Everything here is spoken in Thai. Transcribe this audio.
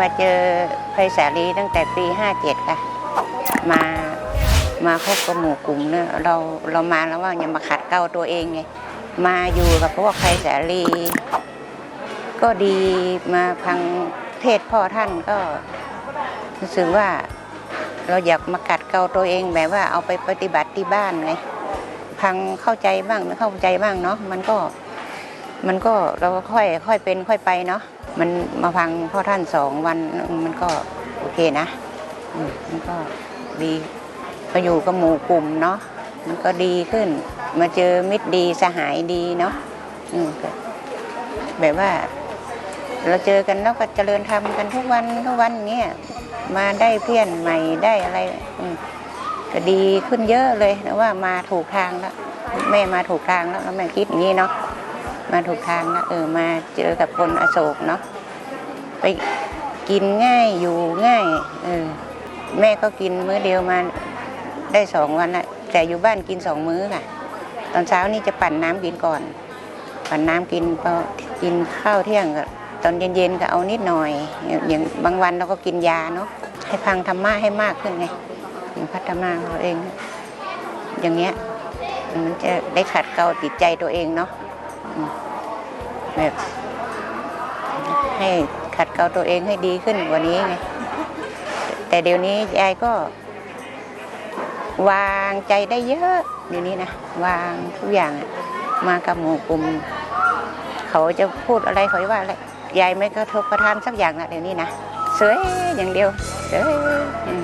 มาเจอไพศาลีตั้งแต่ปี 57 ค่ะ มามาคบกับหมู่กลุ่มเนี่ยเราเรามาแล้วว่าอย่ามาขัดเกลาตัวเองไงมาอยู่กับพวกไพศาลี ก็ดีมาฟังเทศพ่อท่านก็รู้สึกว่าเราอยากมากัดเกลาตัวเองแบบว่าเอาไปปฏิบัติที่บ้านไงพังเข้าใจบ้างไม่เข้าใจบ้างเนาะมันก็ มันก็เราก็ค่อยค่อยเป็นค่อยไปเนาะมันมาฟังพ่อท่านสองวันมันก็โอเคนะมันก็ดีก็อยู่กับหมู่กลุ่มเนาะมันก็ดีขึ้น มาเจอมิตรดีสหายดีเนาะแบบว่าเราเจอกันแล้วก็เจริญธรรมกันทุกวันทุกวันเนี้ยมาได้เพื่อนใหม่ได้อะไรก็ดีขึ้นเยอะเลยนะว่ามาถูกทางแล้วแม่มาถูกทางแล้วแล้วแม่คิดอย่างนี้เนาะ มาถูกทางแล้วเออมาเจอกับคนอโศกเนาะไปกินง่ายอยู่ง่ายเออแม่ก็กินมื้อเดียวมาได้สองวันละแต่อยู่บ้านกินสองมื้อค่ะ ตอนเช้านี่จะปั่นน้ำกินก่อน ปั่นน้ำกินพอกินข้าวเที่ยงก็ตอนเย็นๆก็เอานิดหน่อย อย่างบางวันเราก็กินยาเนาะให้พังธรรมะให้มากขึ้นไงพัฒนาตัวเอง อย่างเงี้ยมันจะได้ขัดเกลาจิตใจตัวเองเนาะ แบบให้ขัดเกลาตัวเองให้ดีขึ้นกว่านี้ไงแต่เดี๋ยวนี้ยายก็ วางใจได้เยอะเดี๋ยวนี้นะวางทุกอย่างมากับหมู่กลุ่มเขาจะพูดอะไรเขาจะว่าอะไรยายไม่กระทบกระทานสักอย่างนะเดี๋ยวนี้นะเสยอย่างเดียวเสยอืม